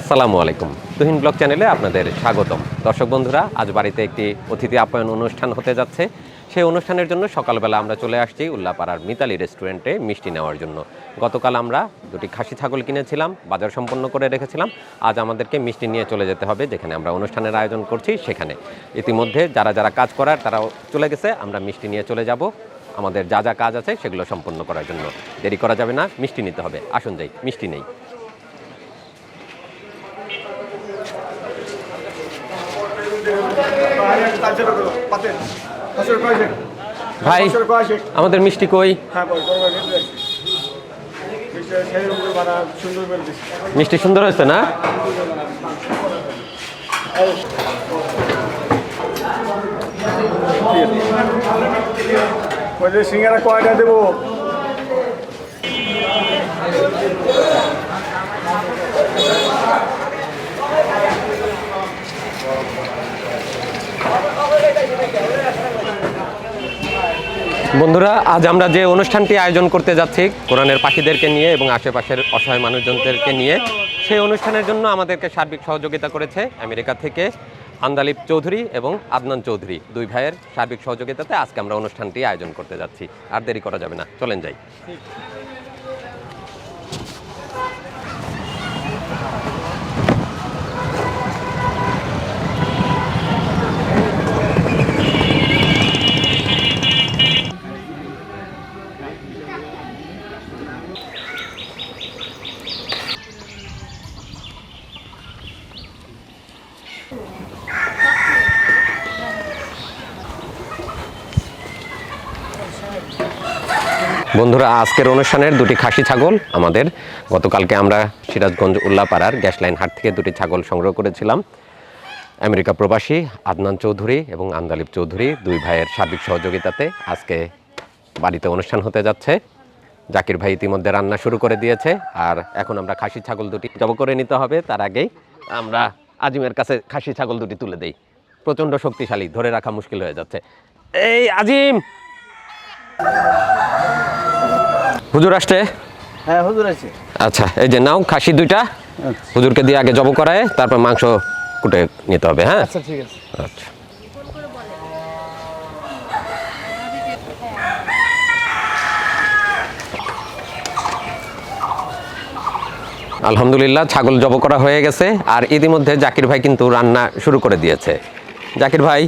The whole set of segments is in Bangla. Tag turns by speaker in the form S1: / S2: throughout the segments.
S1: আসসালামু আলাইকুম। তুহিন ব্লগ চ্যানেলে আপনাদের স্বাগতম। দর্শক বন্ধুরা, আজ বাড়িতে একটি অতিথি আপ্যায়ন অনুষ্ঠান হতে যাচ্ছে। সেই অনুষ্ঠানের জন্য সকালবেলা আমরা চলে আসছি উল্লাপাড়ার মিতালি রেস্টুরেন্টে মিষ্টি নেওয়ার জন্য। গতকাল আমরা দুটি খাসি ছাগল কিনেছিলাম, বাজার সম্পন্ন করে রেখেছিলাম। আজ আমাদেরকে মিষ্টি নিয়ে চলে যেতে হবে, যেখানে আমরা অনুষ্ঠানের আয়োজন করছি সেখানে। ইতিমধ্যে যারা যারা কাজ করার তারাও চলে গেছে, আমরা মিষ্টি নিয়ে চলে যাব। আমাদের যা যা কাজ আছে সেগুলো সম্পন্ন করার জন্য। দেরি করা যাবে না, মিষ্টি নিতে হবে। আসুন যাই, মিষ্টি নেই। ভাই আমাদের মিষ্টি কই? মিষ্টি সুন্দর হয়েছে না?
S2: সিঙ্গারা কয়টা দেবো
S1: বন্ধুরা, আজ আমরা যে অনুষ্ঠানটি আয়োজন করতে যাচ্ছি, কোরআনের পাখিদেরকে নিয়ে এবং আশেপাশের অসহায় মানুষজনদেরকে নিয়ে, সেই অনুষ্ঠানের জন্য আমাদেরকে সার্বিক সহযোগিতা করেছে আমেরিকা থেকে আন্দালিপ চৌধুরী এবং আদনান চৌধুরী, দুই ভাইয়ের সার্বিক সহযোগিতাতে আজকে আমরা অনুষ্ঠানটি আয়োজন করতে যাচ্ছি। আর দেরি করা যাবে না, চলেন যাই। বন্ধুরা, আজকের অনুষ্ঠানের দুটি খাসি ছাগল আমাদের। গতকালকে আমরা সিরাজগঞ্জ উল্লাপাড়ার গ্যাস লাইন হাট থেকে দুটি ছাগল সংগ্রহ করেছিলাম। আমেরিকা প্রবাসী আদনান চৌধুরী এবং আন্দালিব চৌধুরী দুই ভাইয়ের সার্বিক সহযোগিতাতে আজকে বাড়িতে অনুষ্ঠান হতে যাচ্ছে। জাকির ভাই ইতিমধ্যে রান্না শুরু করে দিয়েছে আর এখন আমরা খাসি ছাগল দুটি জব করে নিতে হবে। তার আগেই আমরা আজিমের কাছে খাসি ছাগল দুটি তুলে দেই। প্রচণ্ড শক্তিশালী, ধরে রাখা মুশকিল হয়ে যাচ্ছে। এই আজিম! হুজুর আসছে?
S2: হ্যাঁ হুজুর আছে
S1: আচ্ছা এই যে নাও খাসি দুইটা। হুজুরকে দিয়ে আগে জব করায় তারপর মাংস কুটে নিতে হবে হ্যাঁ?
S2: আচ্ছা ঠিক আছে।
S1: আচ্ছা। আলহামদুলিল্লাহ ছাগল জব করা হয়ে গেছে আর ইতিমধ্যে জাকির ভাই কিন্তু রান্না শুরু করে দিয়েছে। জাকির ভাই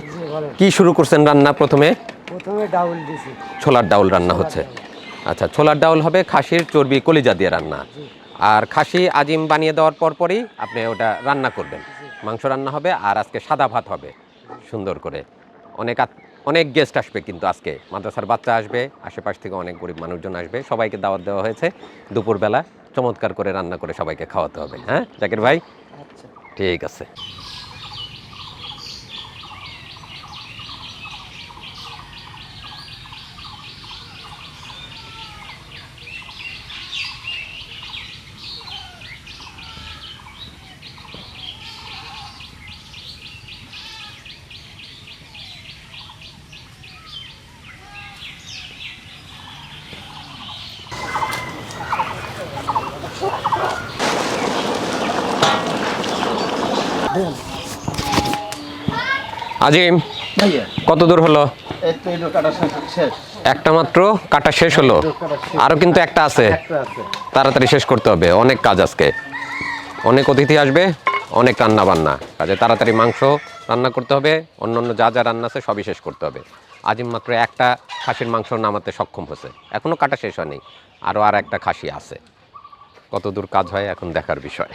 S1: কি শুরু করছেন রান্না প্রথমে?
S2: প্রথমে ডাউল দিছি।
S1: ছোলার ডাউল রান্না হচ্ছে। আচ্ছা ছোলার ডাউল হবে খাসির চর্বি কলিজা দিয়ে রান্না। আর খাসি আজিম বানিয়ে দেওয়ার পর পরই আপনি ওটা রান্না করবেন। মাংস রান্না হবে আর আজকে সাদা ভাত হবে। সুন্দর করে। অনেক অনেক গেস্ট আসবে কিন্তু আজকে। মাদ্রাসার বাচ্চা আসবে আশেপাশ থেকে অনেক গরিব মানুষজন আসবে। সবাইকে দাওয়াত দেওয়া হয়েছে। দুপুরবেলা চমৎকার করে রান্না করে সবাইকে খাওয়াতে হবে। হ্যাঁ জাকির ভাই?
S2: আচ্ছা।
S1: ঠিক আছে। আজিম কত দূর হলো? একটা মাত্র কাটা শেষ হলো? আরও কিন্তু একটা আছে।
S2: একটা আছে।
S1: তাড়াতাড়ি শেষ করতে হবে অনেক কাজ আজকে। অনেক অতিথি আসবে অনেক রান্না বান্না কাজে তাড়াতাড়ি মাংস রান্না করতে হবে অন্য অন্য যা যা রান্না আছে সবই শেষ করতে হবে। আজিম মাত্র একটা খাসির মাংস নামাতে সক্ষম হয়েছে। এখনও কাটা শেষ হয়নি। আরও আর একটা খাসি আছে। কত দূর কাজ হয় এখন দেখার বিষয়।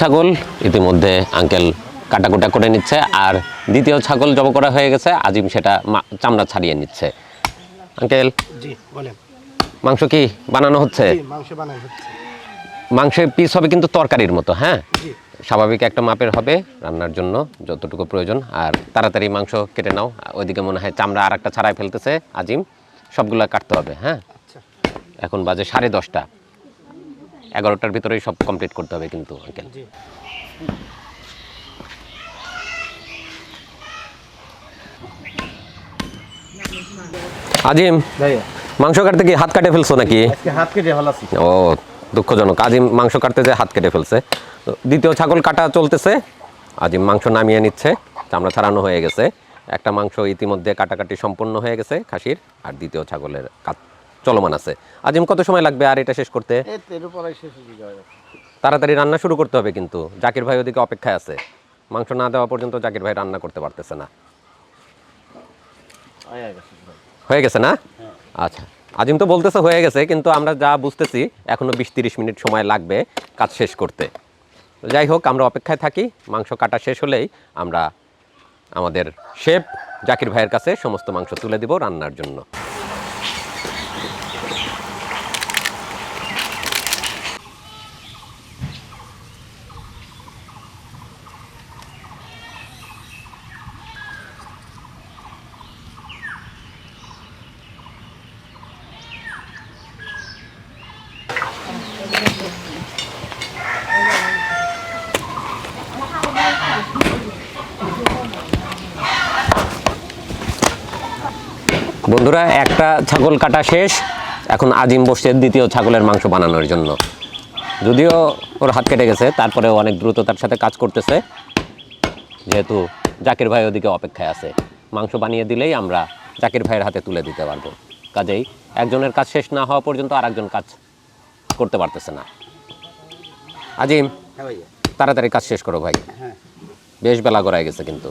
S1: ছাগল ইতিমধ্যে আঙ্কেল কাটাকুটা করে নিচ্ছে। আর দ্বিতীয় ছাগল জব করা হয়ে গেছে আজিম সেটা চামড়া ছাড়িয়ে নিচ্ছে। আঙ্কেল
S2: জি বলেন।
S1: মাংস কি বানানো হচ্ছে?
S2: মাংস বানাই হচ্ছে।
S1: মাংসের পিস হবে কিন্তু তরকারির মতো হ্যাঁ? স্বাভাবিক একটা মাপের হবে রান্নার জন্য যতটুকু প্রয়োজন। আর তাড়াতাড়ি মাংস কেটে নাও। ওইদিকে মনে হয় চামড়া আর একটা ছাড়াই ফেলতেছে আজিম। সবগুলো কাটতে হবে হ্যাঁ?
S2: আচ্ছা।
S1: এখন বাজে সাড়ে দশটা। এগারোটার ভিতরেই সব কমপ্লিট করতে হবে কিন্তু আঙ্কেল আজিম মাংস কাটতে কি হাত কাটে ফেলছো নাকি?
S2: হাত কেটে ফেলাছি
S1: ও দুঃখজনক। আজিম মাংস কাটতে যে হাত কেটে ফেলছে। তো দ্বিতীয় ছাগল কাটা চলতেছে। আজিম মাংস নামিয়ে নিচ্ছে। চামড়া ছাড়ানো হয়ে গেছে। একটা মাংস ইতিমধ্যে কাটাকাটি সম্পূর্ণ হয়ে গেছে খাসির। আর দ্বিতীয় ছাগলের কাট চলমান আছে। আজিম কত সময় লাগবে আর এটা শেষ করতে?
S2: হয়ে
S1: তাড়াতাড়ি রান্না শুরু করতে হবে কিন্তু। জাকির ভাই ওদিকে অপেক্ষায় আছে। মাংস না দেওয়া পর্যন্ত জাকির ভাই রান্না করতে পারতেছে না। হয়ে গেছে না? আচ্ছা। আজিম তো বলতেছে হয়ে গেছে কিন্তু আমরা যা বুঝতেছি এখনও বিশ তিরিশ মিনিট সময় লাগবে কাজ শেষ করতে। যাই হোক আমরা অপেক্ষায় থাকি। মাংস কাটা শেষ হলেই আমরা আমাদের শেফ জাকির ভাইয়ের কাছে সমস্ত মাংস তুলে দিব রান্নার জন্য। বন্ধুরা একটা ছাগল কাটা শেষ। এখন আজিম বসছে দ্বিতীয় ছাগলের মাংস বানানোর জন্য। যদিও ওর হাত কেটে গেছে তারপরে অনেক দ্রুততার সাথে কাজ করতেছে। যেহেতু জাকির ভাই ওদিকে অপেক্ষায় আছে। মাংস বানিয়ে দিলেই আমরা জাকির ভাইয়ের হাতে তুলে দিতে পারব। কাজেই একজনের কাজ শেষ না হওয়া পর্যন্ত আর একজন কাজ করতে পারতেছে না। আজিম
S2: হ্যাঁ
S1: তাড়াতাড়ি কাজ শেষ করো ভাই।
S2: হ্যাঁ।
S1: বেশ বেলা গড়ায় গেছে কিন্তু।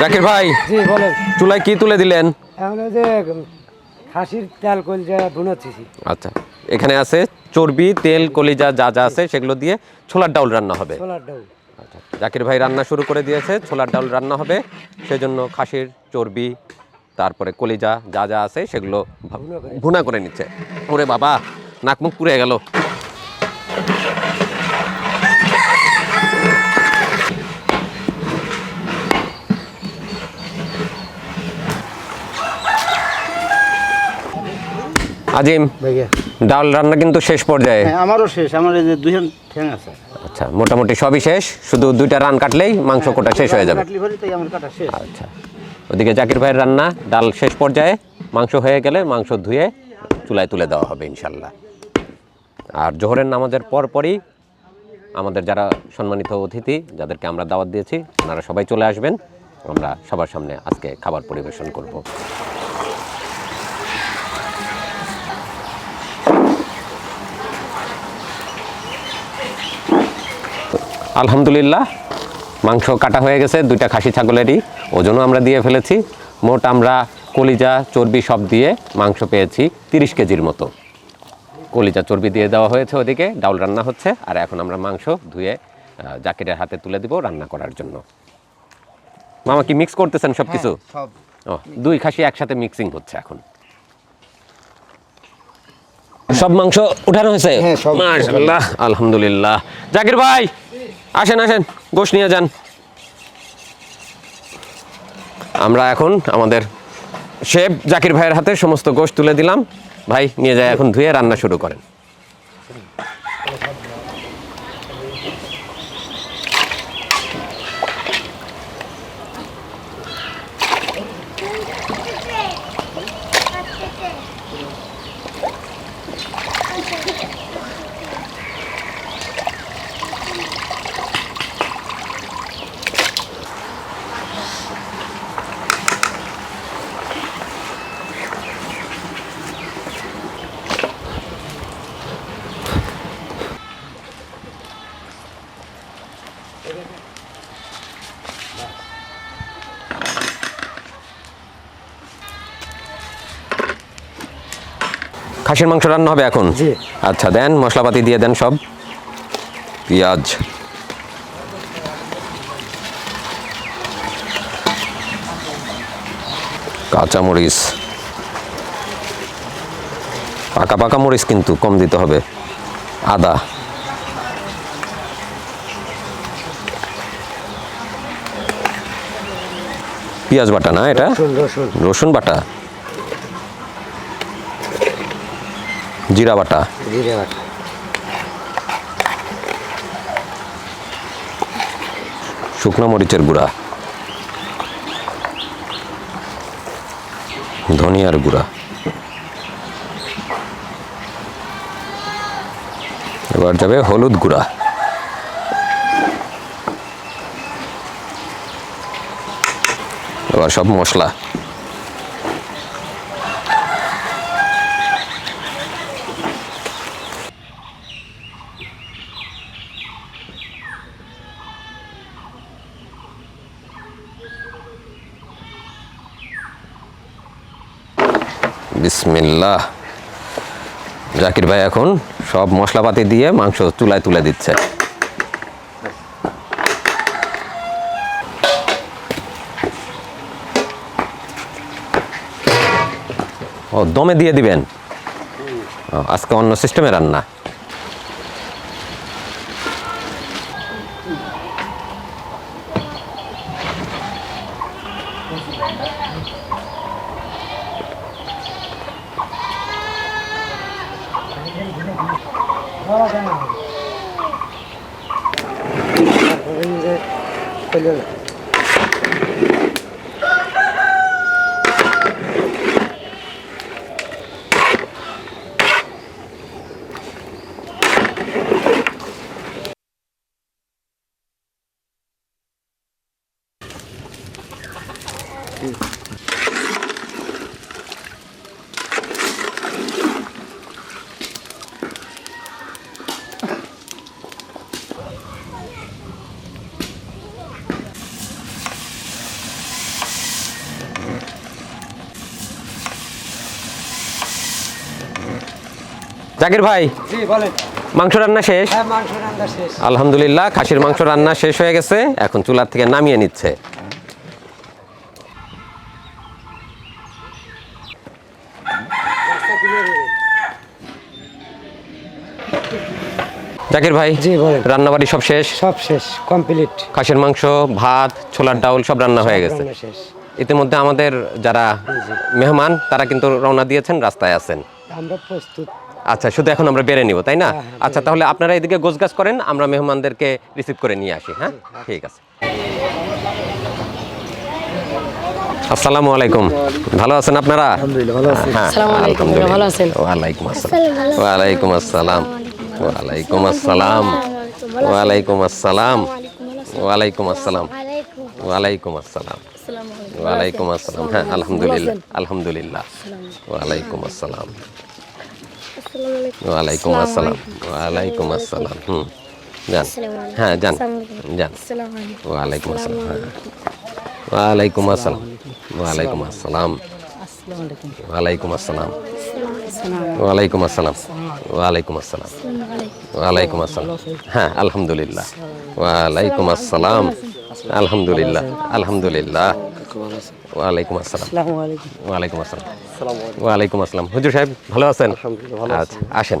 S1: জাকির ভাই
S3: জি বলেন।
S1: চুলায় কি তুলে দিলেন?
S3: এখন যে খাসির তেল কলজা বুনাচ্ছি
S1: আচ্ছা এখানে আছে চর্বি তেল কলিজা যা যা আছে সেগুলো দিয়ে ছোলার ডাউল রান্না হবে।
S3: ছোলার ডাউল।
S1: আচ্ছা জাকির ভাই রান্না শুরু করে দিয়েছে ছোলার ডাউল রান্না হবে। সেজন্য খাসির চর্বি তারপরে কলিজা যা যা আছে সেগুলো
S3: ভুনা করে।
S1: ভুনা করে নিচ্ছে। ওরে বাবা নাক মুখ পুড়ে গেল। আজিম ডাল রান্না কিন্তু শেষ পর্যায়ে।
S2: হ্যাঁ আমারও শেষ আমার এই যে দুই ঠ্যাং আছে।
S1: আচ্ছা মোটামুটি সবই শেষ শুধু দুইটা রান কাটলেই মাংস কোটা শেষ হয়ে যাবে।
S2: কাটলি ভরি তাই আমার কাটা শেষ।
S1: আচ্ছা ওদিকে জাকির ভাইয়ের রান্না ডাল শেষ পর্যায়ে মাংস হয়ে গেলে মাংস ধুয়ে চুলায় তুলে দেওয়া হবে ইনশাল্লাহ। আর জোহরের নামাজের পর পরই আমাদের যারা সম্মানিত অতিথি যাদেরকে আমরা দাওয়াত দিয়েছি ওনারা সবাই চলে আসবেন। আমরা সবার সামনে আজকে খাবার পরিবেশন করব। আলহামদুলিল্লাহ মাংস কাটা হয়ে গেছে দুইটা খাসি ছাগলেরই ওজনও আমরা দিয়ে ফেলেছি। মোট আমরা কলিজা চর্বি সব দিয়ে মাংস পেয়েছি তিরিশ কেজির মতো। কলিজা চর্বি দিয়ে দেওয়া হয়েছে ওদিকে ডাউল রান্না হচ্ছে আর এখন আমরা মাংস ধুয়ে জাকিরের হাতে তুলে দিব রান্না করার জন্য। মামা কি মিক্স করতেছেন সব। কিছু ও দুই খাসি একসাথে মিক্সিং হচ্ছে এখন। সব মাংস উঠানো হয়েছে?
S2: হ্যাঁ,
S1: মাশাআল্লাহ আলহামদুলিল্লাহ। জাকির ভাই আসেন আসেন, গোশ নিয়ে যান। আমরা এখন আমাদের শেফ জাকির ভাইয়ের হাতে সমস্ত গোশ তুলে দিলাম। ভাই, নিয়ে যায় এখন ধুয়ে রান্না শুরু করেন। খাসির মাংস রান্না হবে এখন? আচ্ছা দেন মশলাপাতি দিয়ে দেন সব। পেঁয়াজ। কাঁচামরিচ। পাকা পাকা মরিচ কিন্তু কম দিতে হবে। আদা। পেঁয়াজ বাটা না এটা?
S3: রসুন
S1: বাটা? জিরা বাটা।
S3: জিরে বাটা।
S1: শুকনো মরিচের গুঁড়া। ধনিয়ার গুঁড়া। এবার যাবে হলুদ গুঁড়া। এবার সব মশলা। বিসমিল্লাহ জাকির ভাই এখন সব মশলাপাতি দিয়ে মাংস চুলায় তুলে দিচ্ছে। ও, দমে দিয়ে দিবেন? আজকে অন্য সিস্টেমে রান্না। জাকির ভাই মাংস রান্না শেষ?
S3: হ্যাঁ মাংস রান্না শেষ।
S1: আলহামদুলিল্লাহ খাসির মাংস রান্না শেষ হয়ে গেছে। এখন চুলার থেকে নামিয়ে নিচ্ছে। জাকির ভাই
S3: জি, বলেন।
S1: রান্নাবাড়ি সব শেষ?
S3: সব শেষ কমপ্লিট।
S1: খাসির মাংস ভাত ছোলার ডাউল সব রান্না হয়ে গেছে। ইতিমধ্যে আমাদের যারা মেহমান তারা কিন্তু রওনা দিয়েছেন রাস্তায় আছেন।
S3: আমরা প্রস্তুত।
S1: আচ্ছা শুধু এখন আমরা বেড়ে নিব তাই না?
S3: হ্যাঁ, হ্যাঁ,
S1: আচ্ছা তাহলে আপনারা এদিকে গোছগাছ করেন আমরা মেহমানদেরকে রিসিভ করে নিয়ে আসি হ্যাঁ? ঠিক আছে। আসসালামু আলাইকুম। ভালো আছেন আপনারা?
S3: আলহামদুলিল্লাহ ভালো আছি।
S1: হ্যাঁ
S4: আসসালামু আলাইকুম,
S1: আলহামদুলিল্লাহ।
S4: ভালো আছেন?
S1: ওয়ালাইকুম আসসালাম। ওয়ালাইকুম আসসালাম। ওয়ালাইকুম আসসালাম। ওয়ালাইকুম আসসালাম। ওয়ালাইকুম আসসালাম। ওয়ালাইকুম আসসালাম। ওয়ালাইকুম আসসালাম। হ্যাঁ আলহামদুলিল্লাহ। আলহামদুলিল্লাহ। ওয়ালাইকুম আসসালাম। ওয়ালাইকুম আসসালাম ওয়ালাইকুম আসসালাম হুম যান। হ্যাঁ যান। যান। ওয়ালাইকুম আসসালাম। হ্যাঁ। ওয়ালাইকুম আসসালাম ওয়ালাইকুম আসসালাম। ওয়ালাইকুম আসসালাম। ওয়ালাইকুম আসসালাম। ওয়ালাইকুম আসসালাম। ওয়ালাইকুম আসসালাম। হ্যাঁ আলহামদুলিল্লাহ। ওয়ালাইকুম আসসালাম। আলহামদুলিল্লাহ। আলহামদুলিল্লাহ। ওয়ালাইকুম আসসালাম। ওয়ালাইকুম আসসালাম। ওয়ালাইকুম আসসালাম। হুজুর সাহেব ভালো আছেন? আচ্ছা আসেন।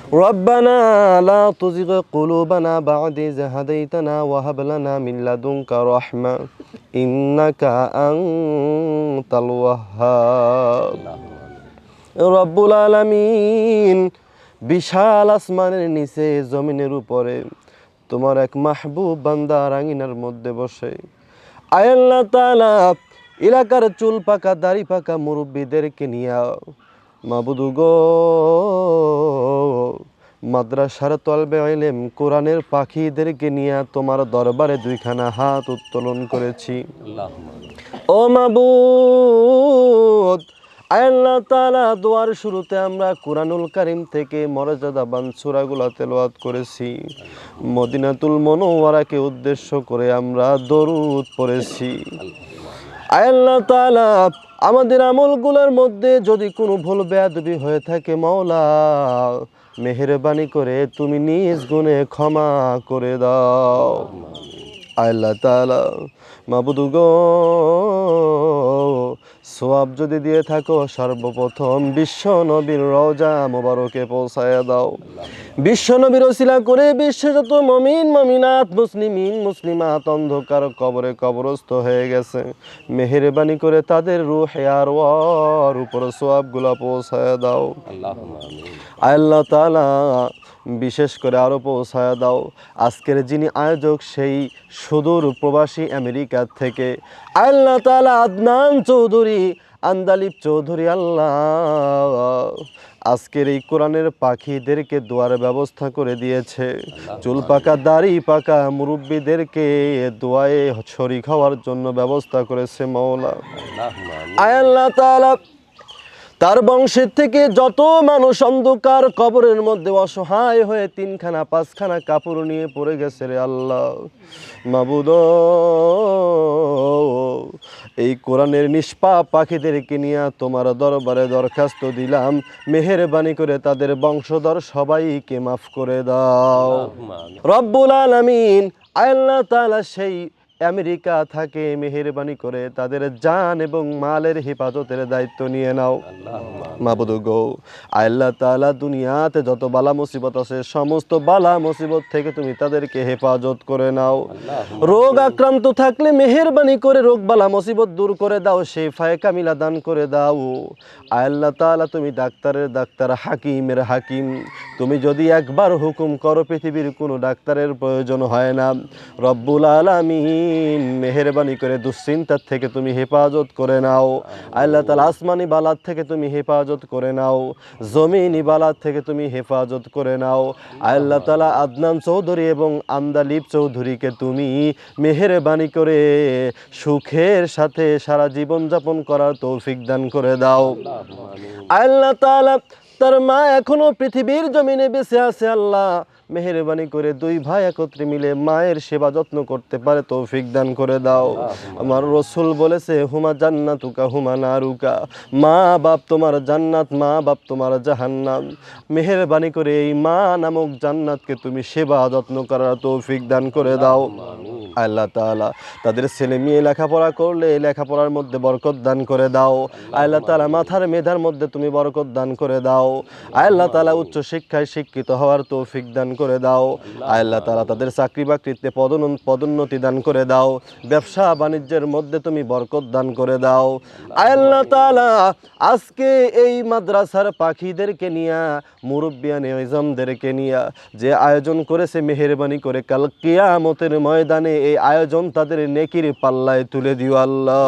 S4: ربنا لا تزغ قلوبنا بعد إذ هديتنا وهب لنا من لدنك رحمة إنك أنت الوهاب রব্বুল আলামিন বিশাল আসমানের নিচে জমিনের উপরে তোমার এক মাহবুব বান্দা রাঙিনার মধ্যে বসে আয়াল্লাহ তাআলা এলাকার চুল পাকা দাড়ি পাকা মুরব্বীদেরকে নিয়ে মাবুদু গো। মাদ্রাসার তলবে আইলেম, কোরআনের পাখিদেরকে নিয়ে তোমার দরবারে দুইখানা হাত উত্তোলন করেছি। ও মাবুদ, আল্লাহ তাআলা দোয়ার শুরুতে আমরা কুরআনুল কারীম থেকে মর্যাদাবান সূরাগুলো তেলাওয়াত করেছি। মদিনাতুল মনোয়ারাকে উদ্দেশ্য করে আমরা দরুদ পড়েছি। আল্লাহ তাআলা, আমাদের আমলগুলোর মধ্যে যদি কোনো ভুল বেয়াদবি হয়ে থাকে মাওলা, মেহেরবানি করে তুমি নিজ গুণে ক্ষমা করে দাও। আল্লাহ তাআলা, মাবুদু গো, সোয়াব যদি দিয়ে থাকো, সর্বপ্রথম বিশ্ব নবীর রওজা মোবারকে পৌঁছায় দাও। বিশ্ব নবীর ওসিলা করে বিশ্বে যত মমিন মমিনাত মুসলিমিন মুসলিমাত অন্ধকার কবরে কবরস্থ হয়ে গেছে। মেহেরবানি করে তাদের রুহে আর ওয়ার উপর সোয়াবগুলা পৌঁছায় দাও। আল্লাহ তালা বিশেষ করে আরও পৌঁছায় দাও। আজকের যিনি আয়োজক সেই সুদূর প্রবাসী আমেরিকা থেকে। আল্লাহ তাআলা আদনান চৌধুরী আন্দালিব চৌধুরী আল্লাহ। আজকের এই কোরআনের পাখিদেরকে দোয়ার ব্যবস্থা করে দিয়েছে। চুল পাকা দাড়ি পাকা মুরব্বীদেরকে দোয়ায়ে ছড়ি খাওয়ার জন্য ব্যবস্থা করেছে মৌলা আয়াল্লা তাআলা তার বংশের থেকে যত মানুষ অন্ধকার কবরের মধ্যে অসহায় হয়ে তিনখানা পাঁচখানা কাপড় নিয়ে পড়ে গেছে রে আল্লাহ। মাবুদ এই কোরআনের নিষ্পাপ পাখিদেরকে নিয়ে তোমার দরবারে দরখাস্ত দিলাম। মেহেরবানি করে তাদের বংশধর সবাইকে মাফ করে দাও। রব্বুল আলামিন আল্লাহ তাআলা সেই আমেরিকা থাকে, মেহেরবানি করে, তাদের জান এবং মালের হেফাজতের দায়িত্ব নিয়ে নাও। মাবুদু, গো। আল্লাহ তাআলা দুনিয়াতে যত বালা মুসিবত আছে, সমস্ত বালা মুসিবত থেকে তুমি তাদেরকে হেফাজত করে নাও। রোগ আক্রান্ত থাকলে মেহেরবানি করে, রোগ বালা মুসিবত দূর করে দাও সেই ফায়ে কামিলা দান করে দাও। আল্লাহ তাআলা তুমি ডাক্তারের ডাক্তার, হাকিমের হাকিম। তুমি যদি একবার হুকুম করো, পৃথিবীর কোনো ডাক্তারের প্রয়োজন হয় না। রব্বুল আলামিন মেহেরবানি করে দুশ্চিন্তার থেকে তুমি হেফাজত করে নাও। আল্লাহ তাআলা আসমানি বালার থেকে তুমি হেফাজত করে নাও। জমিনি বালার থেকে তুমি হেফাজত করে নাও। আল্লাহ তাআলা আদনান চৌধুরী এবং আন্দালিব চৌধুরীকে তুমি মেহেরবানি করে সুখের সাথে সারা জীবন যাপন করার তৌফিক দান করে দাও। আল্লাহ তাআলা তার মা এখনও পৃথিবীর জমিনে বেঁচে আছে আল্লাহ। মেহেরবানি করে দুই ভাই একত্রে মিলে মায়ের সেবা যত্ন করতে পারে তৌফিক দান করে দাও। আমার রসুল বলেছে হুমা জান্নাতুকা হুমা নারুকা। মা বাপ তোমার জান্নাত মা বাপ তোমার জাহান্নাম। মেহেরবানি করে এই মা নামক জান্নাতকে তুমি সেবা যত্ন করার তৌফিক দান করে দাও। আল্লাহ তাআলা তাদের ছেলে মেয়ে লেখাপড়া করলে এই লেখাপড়ার মধ্যে বরকত দান করে দাও। আল্লাহ তাআলা মাথার মেধার মধ্যে তুমি বরকত দান করে দাও। আল্লাহ তাআলা উচ্চ শিক্ষায় শিক্ষিত হওয়ার তৌফিক দান করে দাও। আল্লাহ। তাআলা তাদের চাকরি বাকরিতে পদোন্ন পদোন্নতি দান করে দাও। ব্যবসা বাণিজ্যের মধ্যে তুমি বরকত দান করে দাও। আল্লাহ। তাআলা আজকে এই মাদ্রাসার পাখিদেরকে নিয়া মুরব্বিয়ান ইজমদেরকে নিয়া যে আয়োজন করেছে মেহেরবানি করে কাল কিয়ামতের ময়দানে এই আয়োজন তাদের নেকির পাল্লায় তুলে দিও আল্লাহ।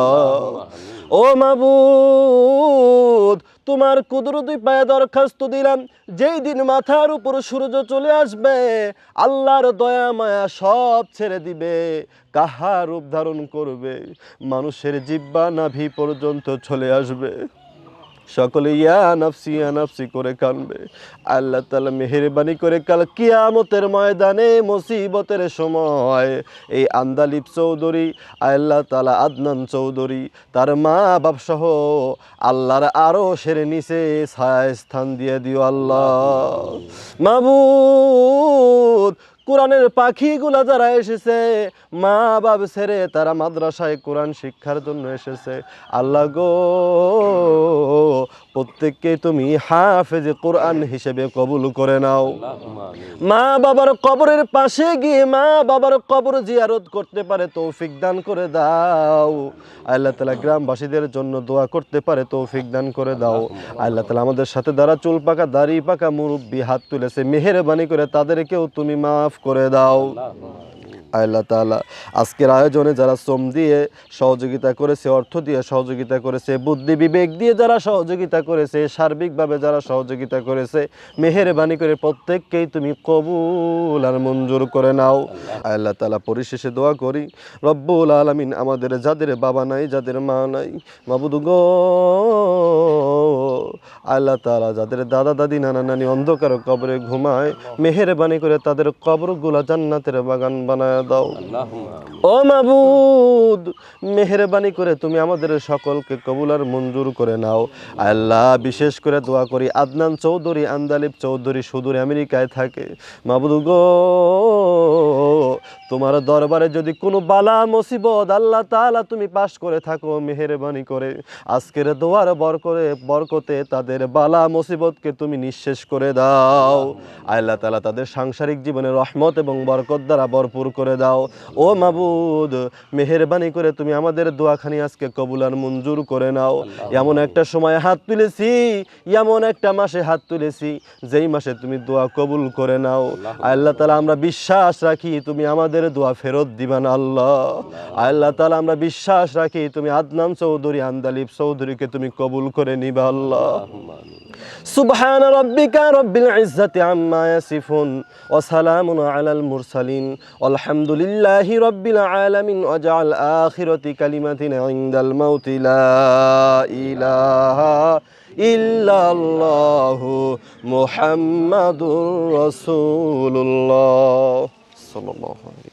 S4: ও মাবুদ, তোমার কুদরতি পায়ে দরখাস্ত দিলাম। যেই দিন মাথার উপর সূর্য চলে আসবে, আল্লাহর দয়া মায়া সব ছেড়ে দিবে কাহা রূপ ধারণ করবে? মানুষের জিব্বা নাভি পর্যন্ত চলে আসবে। সকলে, ইয়া নাফসি, ইয়া করে কানবে। আল্লাহ তালা মেহরবানি করে কাল কিয়ামতের ময়দানে মুসিবতের সময় এই আন্দালিব চৌধুরী, আল্লাহ তালা আদনান চৌধুরী, তার মা বাপ সহ আল্লাহর আরও সেরে নিচে ছায় স্থান দিয়ে দিও আল্লাহ। মাবুদ কোরআনের পাখিগুলা যারা এসেছে, মা বাপ ছেড়ে তারা মাদ্রাসায় কোরআন শিক্ষার জন্য এসেছে। আল্লাহ গো, প্রত্যেককে তুমি হাফেজে কোরআন হিসেবে কবুল করে নাও। মা বাবার কবরের পাশে গিয়ে মা বাবার কবর জিয়ারত করতে পারে, তৌফিক দান করে দাও। আল্লাহ তালা গ্রামবাসীদের জন্য দোয়া করতে পারে, তৌফিক দান করে দাও। আল্লাহ তালা আমাদের সাথে দ্বারা চুল পাকা, দাড়ি পাকা মুরব্বী হাত তুলেছে, মেহেরবানি করে তাদেরকেও তুমি মাফ করে দাও। আল্লাহ তাআলা আজকের আয়োজনে যারা শ্রম দিয়ে সহযোগিতা করেছে, অর্থ দিয়ে সহযোগিতা করেছে, বুদ্ধি, বিবেক দিয়ে যারা সহযোগিতা করেছে, সার্বিকভাবে যারা সহযোগিতা করেছে, মেহেরবানি করে প্রত্যেককেই তুমি কবুল আর মঞ্জুর করে নাও। আল্লাহ তাআলা পরিশেষে দোয়া করি, রব্বুল আলামিন আমাদের যাদের বাবা নাই, যাদের মা নাই মাবুদু গো আল্লাহ তাআলা যাদের দাদা দাদি নানা নানি অন্ধকার কবরে ঘুমায় মেহেরবানি করে তাদের কবরগুলা জান্নাতের বাগান বানায় দাও। ও মাবুদ মেহরবানি করে তুমি আমাদের সকলকে কবুল আর মঞ্জুর করে নাও। আল্লাহ বিশেষ করে দোয়া করি আদনান চৌধুরী আন্দালিব চৌধুরী সুদূর আমেরিকায় থাকে। মাবুদ গো তোমার দরবারে যদি কোনো বালা মুসিবত আল্লাহ তাআলা তুমি পাশ করে থাকো মেহরবানি করে আজকের দোয়ার বর করে বরকতে তাদের বালা মুসিবতকে তুমি নিঃশেষ করে দাও। আল্লাহ তাআলা তাদের সাংসারিক জীবনে রহমত এবং বরকত দ্বারা ভরপুর করে দাও। ও মাবুদ মেহেরবানি করে তুমি আমাদের দোয়াখানি আজকে কবুল আর মঞ্জুর করে নাও। এমন একটা সময় হাত তুলেছি এমন একটা মাসে হাত তুলেছি যেই মাসে তুমি দোয়া কবুল করে নাও। আল্লাহ তালা আমরা বিশ্বাস রাখি তুমি আমাদের আমাদের দোয়া ফেরত দিবান আল্লাহ। আল্লাহ তালা আমরা বিশ্বাস রাখি, তুমি আদনান চৌধুরী আন্দালিব চৌধুরীকে তুমি কবুল করে নিবে আল্লাহ। সুবহান রব্বিকা রব্বিল ইজ্জাতি আম্মা ইয়াসিফুন, ওয়া সালামুন আলাল মুরসালিন। আলহামদুলিল্লাহি রব্বিল আলামিন ওয়াজআল আখিরাতি কালিমাতিনা ইনদাল মাউতি, লা ইলাহা ইল্লাল্লাহু
S5: মুহাম্মাদুর রাসূলুল্লাহ। সাল্লাল্লাহু আলাইহি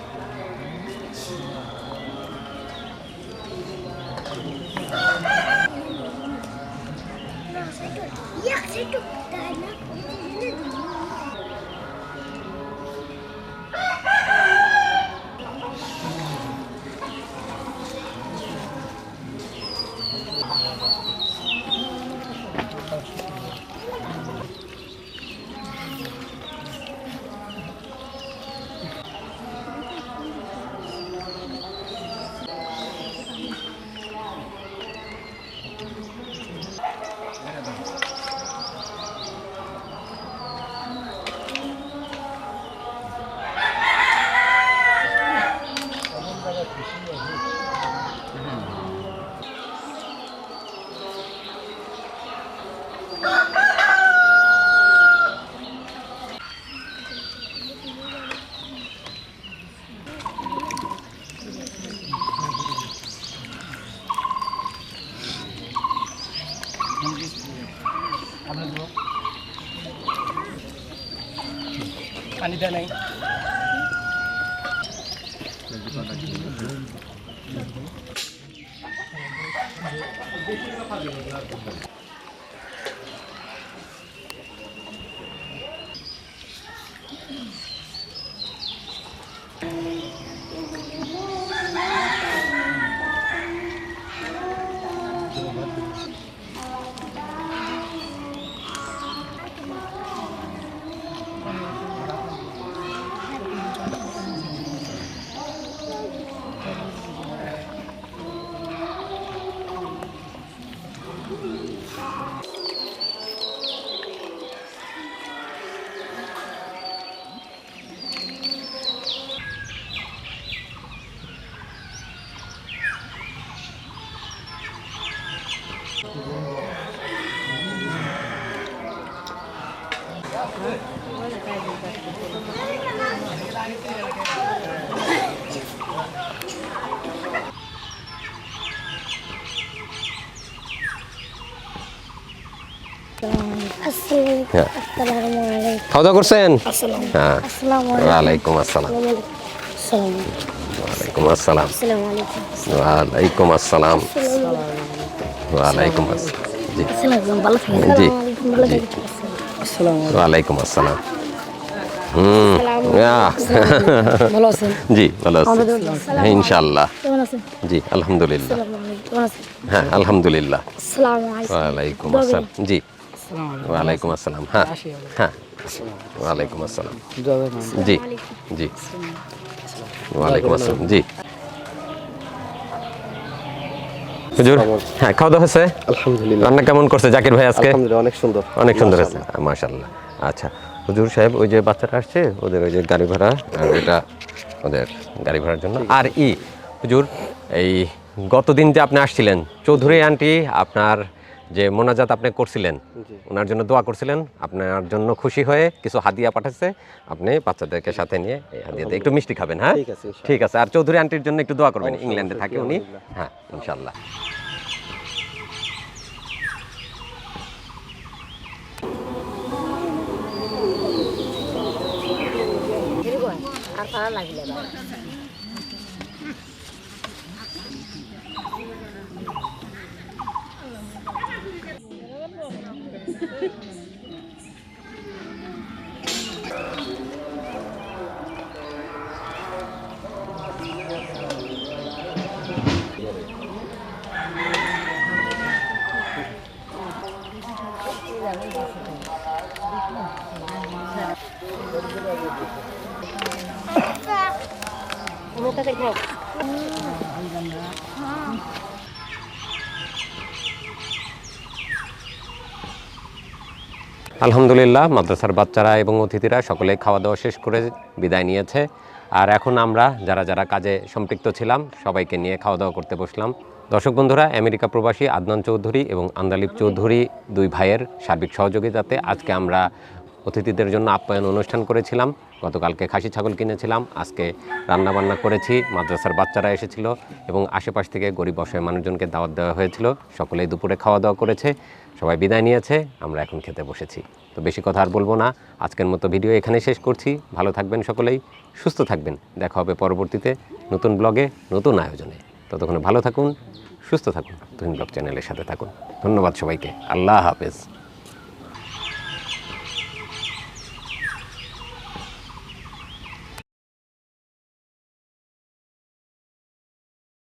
S3: পানি দেয়
S1: হ্যাঁ। খাওয়া দাওয়া করছেন? হ্যাঁ। ওয়ালাইকুম আসসালাম। ওয়ালাইকুম আসসালাম। ওয়ালাইকুম আসসালাম। ওয়ালাইকুম আসসালাম। জি। জি।
S5: থাকেন
S1: ওয়ালাইকুম আসসালাম। হুম। জি ভালো আছি। ইনশাল্লাহ জি আলহামদুলিল্লাহ। হ্যাঁ আলহামদুলিল্লাহ।
S5: আসসালামু
S1: ওয়ালাইকুম আসসালাম। জি। ওয়ালাইকুম আসসালাম। হ্যাঁ হ্যাঁ ওয়ালাইকুম আসসালাম। জি জি। ওয়ালাইকুম আসসালাম। জি। হুজুর হ্যাঁ খাওয়া দাওয়া হয়েছে?
S4: আলহামদুলিল্লাহ।
S1: রান্না কেমন করছে? জাকির ভাই আজকে?
S4: আলহামদুলিল্লাহ অনেক সুন্দর।
S1: অনেক সুন্দর হয়েছে। মাশাল্লাহ আচ্ছা হুজুর সাহেব ওই যে বাচ্চারা আসছে ওদের ওই যে গাড়ি ভাড়া আর এটা ওদের গাড়ি ভাড়ার জন্য। আর ই হুজুর এই গতদিন যে আপনি আসছিলেন চৌধুরী আন্টি আপনার যে মোনাজাত আপনি করছিলেন ওনার জন্য দোয়া করছিলেন আপনার জন্য খুশি হয়ে কিছু হাদিয়া পাঠাচ্ছে আপনি বাচ্চাদেরকে সাথে নিয়ে এই হাদিয়া দিয়ে একটু মিষ্টি খাবেন হ্যাঁ?
S4: ঠিক আছে,
S1: ঠিক আছে আর চৌধুরী আন্টির জন্য একটু দোয়া করবেন ইংল্যান্ডে থাকে উনি। হ্যাঁ ইনশাল্লাহ
S5: আর পারা লাগিলে Kamu kakak jauh. Hmm.
S1: আলহামদুলিল্লাহ, মাদ্রাসার বাচ্চারা এবং অতিথিরা সকলে খাওয়া দাওয়া শেষ করে বিদায় নিয়েছে। আর এখন আমরা যারা যারা কাজে সম্পৃক্ত ছিলাম, সবাইকে নিয়ে খাওয়া দাওয়া করতে বসলাম। দর্শক বন্ধুরা, আমেরিকা প্রবাসী আদনান চৌধুরী এবং আন্দালিব চৌধুরী দুই ভাইয়ের সার্বিক সহযোগিতাতে আজকে আমরা অতিথিদের জন্য আপ্যায়ন অনুষ্ঠান করেছিলাম। গতকালকে খাসি ছাগল কিনেছিলাম। আজকে রান্না বান্না করেছি। মাদ্রাসার বাচ্চারা এসেছিল এবং আশেপাশ থেকে গরিব অসহায় মানুষজনকে দাওয়াত দেওয়া হয়েছিল। সকলেই দুপুরে খাওয়া দাওয়া করেছে। সবাই বিদায় নিয়েছে। আমরা এখন খেতে বসেছি। তো বেশি কথা আর বলব না। আজকের মতো ভিডিও এখানে শেষ করছি। ভালো থাকবেন সকলেই। সুস্থ থাকবেন। দেখা হবে পরবর্তীতে নতুন ব্লগে, নতুন আয়োজনে। ততক্ষণে ভালো থাকুন, সুস্থ থাকুন। তুহিন ব্লগ চ্যানেলের সাথে থাকুন। ধন্যবাদ সবাইকে। আল্লাহ হাফেজ।